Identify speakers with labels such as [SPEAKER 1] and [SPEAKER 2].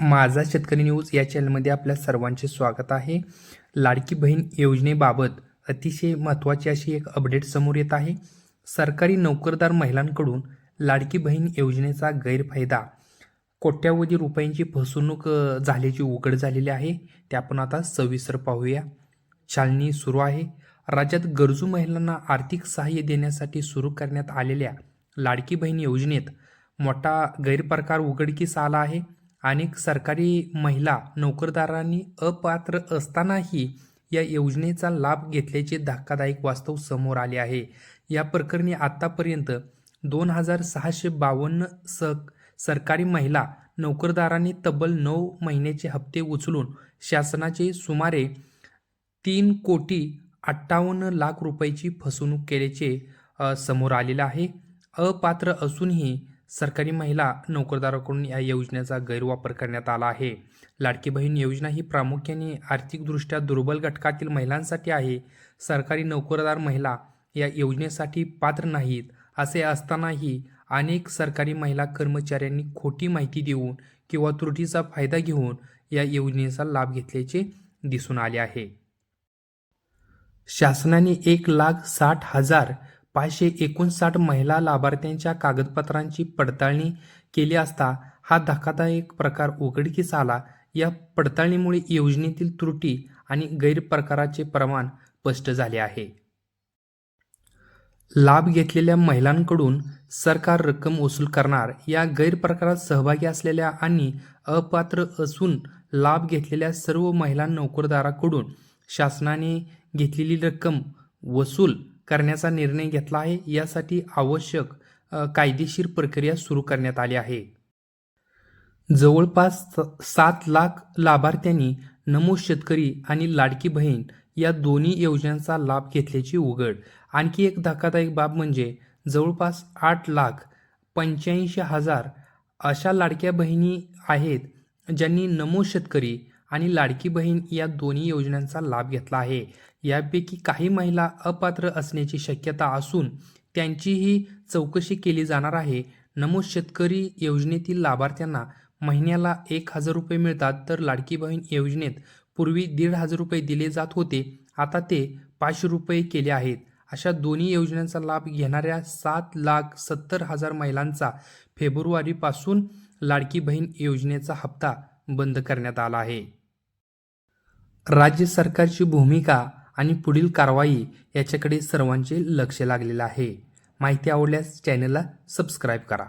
[SPEAKER 1] माझा शेतकरी न्यूज या चॅनलमध्ये आपल्या सर्वांचे स्वागत आहे. लाडकी बहीण योजनेबाबत अतिशय महत्त्वाची अशी एक अपडेट समोर येत आहे. सरकारी नोकरदार महिलांकडून लाडकी बहीण योजनेचा गैरफायदा. कोट्यावधी रुपयांची फसवणूक झाल्याची उघड झालेली आहे. ते आपण आता सविस्तर पाहूया. छाननी सुरू आहे. राज्यात गरजू महिलांना आर्थिक सहाय्य देण्यासाठी सुरू करण्यात आलेल्या लाडकी बहीण योजनेत मोठा गैरप्रकार उघडकीस आला आहे. अनेक सरकारी महिला नोकरदारांनी अपात्र असतानाही या योजनेचा लाभ घेतल्याचे धक्कादायक वास्तव समोर आले आहे. या प्रकरणी आतापर्यंत दोन हजार सहाशे बावन्न स सरकारी महिला नोकरदारांनी तब्बल नऊ महिन्याचे हप्ते उचलून शासनाचे सुमारे तीन कोटी अठ्ठावन्न लाख रुपयाची फसवणूक केल्याचे समोर आलेलं आहे. अपात्र असूनही सरकारी महिला नोकरदाराकडून या योजनेचा गैरवापर करण्यात आला आहे. लाडकी बहीण योजना ही प्रामुख्याने आर्थिकदृष्ट्या दुर्बल घटकातील महिलांसाठी आहे. सरकारी नोकरदार महिला या योजनेसाठी पात्र नाहीत असे असतानाही अनेक सरकारी महिला कर्मचाऱ्यांनी खोटी माहिती देऊन किंवा त्रुटीचा फायदा घेऊन या योजनेचा लाभ घेतल्याचे दिसून आले आहे. शासनाने एक लाख साठ हजार पाचशे एकोणसाठ महिला लाभार्थ्यांच्या कागदपत्रांची पडताळणी केली असता हा धक्कादायक प्रकार उघडकीस आला. या पडताळणीमुळे योजनेतील त्रुटी आणि गैरप्रकाराचे प्रमाण स्पष्ट झाले आहे. लाभ घेतलेल्या महिलांकडून सरकार रक्कम वसूल करणार या गैरप्रकारात सहभागी असलेल्या आणि अपात्र असून लाभ घेतलेल्या सर्व महिला नोकरदाराकडून शासनाने घेतलेली रक्कम वसूल करण्याचा निर्णय घेतला आहे यासाठी आवश्यक कायदेशीर प्रक्रिया सुरू करण्यात आली आहे. जवळपास स- सात लाख लाभार्थ्यांनी नमो शेतकरी आणि लाडकी बहीण या दोन्ही योजनांचा लाभ घेतल्याची उघड. आणखी एक धक्कादायक बाब म्हणजे जवळपास आठ लाख पंच्याऐंशी हजार अशा लाडक्या बहिणी आहेत ज्यांनी नमो शेतकरी आणि लाडकी बहीण या दोन्ही योजनांचा लाभ घेतला आहे. यापैकी काही महिला अपात्र असण्याची शक्यता असून त्यांचीही चौकशी केली जाणार आहे. नमो शेतकरी योजनेतील लाभार्थ्यांना महिन्याला एक हजार रुपये मिळतात तर लाडकी बहीण योजनेत पूर्वी दीड हजार रुपये दिले जात होते. आता ते पाचशे रुपये केले आहेत. अशा दोन्ही योजनांचा लाभ घेणाऱ्या सात लाख सत्तर हजार महिलांचा फेब्रुवारीपासून लाडकी बहीण योजनेचा हप्ता बंद करण्यात आला आहे. राज्य सरकारची भूमिका आणि पुढील कारवाई याच्याकडे सर्वांचे लक्ष लागलेलं आहे. माहिती आवडल्यास चॅनलला सबस्क्राईब करा.